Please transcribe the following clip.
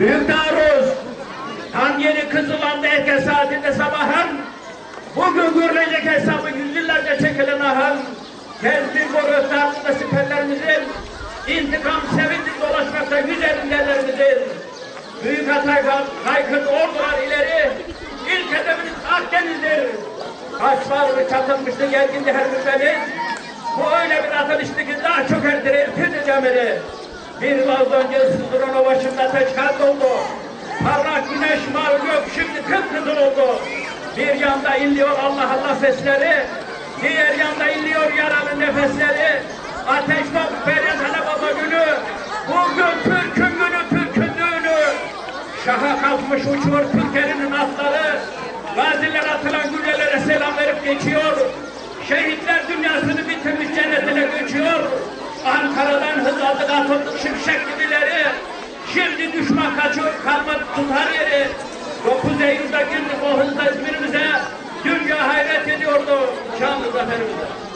Büyük taarruz. Tam yeni Kızılan'da erken saatinde sabahın. Bugün görülecek hesabı yüzyıllarca çekilen ahın. Tezbir boru ötlerinde siperlerimizin. intikam sevinci dolaşmakta güzelinderimizin. Büyük Hatay kaykırdı ordular ileri. İlk hedefimiz Akdeniz'dir. Kaşlar çatılmıştı gergindi her müfeniz. Bu öyle bir atılıştı ki daha çok erdirir tüdü cemiri. Bir yıl önce sızdıran o başında teçkat oldu. Parlak güneş mavi gök şimdi kıpkızıl oldu. Bir yanda inliyor Allah Allah sesleri. Diğer yanda inliyor yaralı nefesleri. Ateş bak feryat hele baba günü. Bugün Türk'ün günü Türk'ün düğünü. Şaha kalkmış uçuyor Türkiye'nin atları. Gaziler atılan güllelere selam verip geçiyor. Şehitler dünyasını bitirmiş. Aldık atıldık şimşek gibileri. Şimdi düşman kaçıyor kalmadı tutar yeri. 9 Eylül'de girdik o hızla İzmir'imize. Dünya hayret ediyordu şanlı zaferimize.